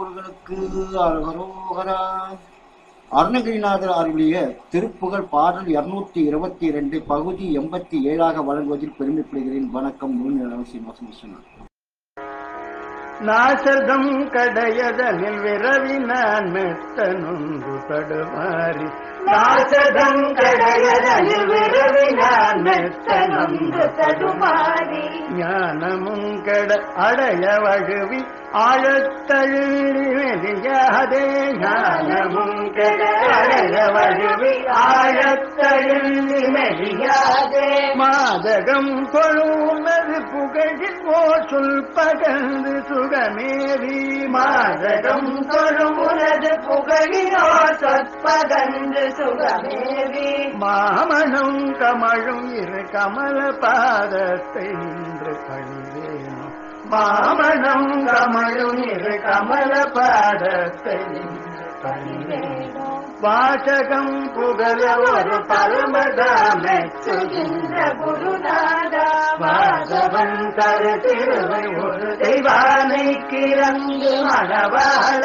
முருகனுக்கு அரகரோகரா அருணகிரிநாதர் அருளிய திருப்புகழ் பாடல் இருநூத்தி இருபத்தி இரண்டு பகுதி எண்பத்தி ஏழாக வழங்குவதில் பெருமைப்படுகிறேன். வணக்கம் முருகன் சீனிவாசன் விஸ்வநாத் நாசதம் கடையதனில் விரவி நான் நொந்து தடுமாறி நாசதம் கடையதனில் விரவினான் மெத்த நொந்து தடுமாறி ஞானமும் கட அடைய வழுவி ஆழத்தழுவி வெளியாதே ஞானமும் கட அடைய வழுவி ஆழத்தழுவி மெலியாதே. மாதகம் கொழுனது புகழில் ஓ சொல் பகந்து சுகமேவி மாதகம் தொழுமுனது புகழினோ சொற்பகன்று மாமனும் கமழும் இரு கமல பாதத்தை நின்று பணிவேனோ மாமனும் கமழும் இரு கமல பாதத்தை நின்று வாசகம் புகழ ஒரு பரமதாமே சுகின்ற குருநாதா. தரு திருவை ஒரு தெய்வானை கிறங்கு மணவாள.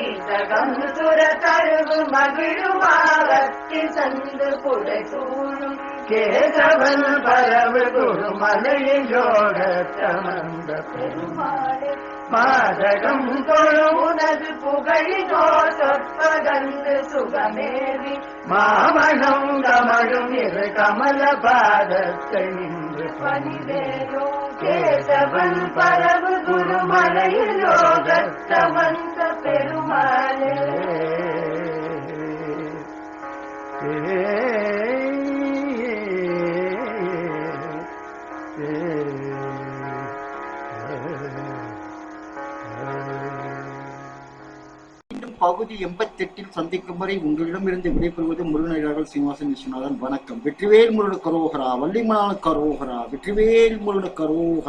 ஈசகம் சுர தருவு மகிழுமாவத்தி சந்து புடை சூழும் கேசவன் பரவு குருமலையில் யோக சமந்த பெருமாள். மாதகம் தொழும் உனது புகழினோ சுகமேவி மாமணம் கமழும் இரு கமல நின்று பணிவேயோ கேசவன் பரவு குருமலையில் பெருமாளே. பகுதி எண்பத்தெட்டில் சந்திக்கும் வரை உங்களிடமிருந்து விடைபெறுவது முருகனடியார்கள் சீனிவாசன் விஸ்வநாதன். வணக்கம். வெற்றிவேல் முருகனுக்கு கரோகரா வள்ளிமலான கரோகரா வெற்றிவேல் முருகனுக்கு கரோகரா.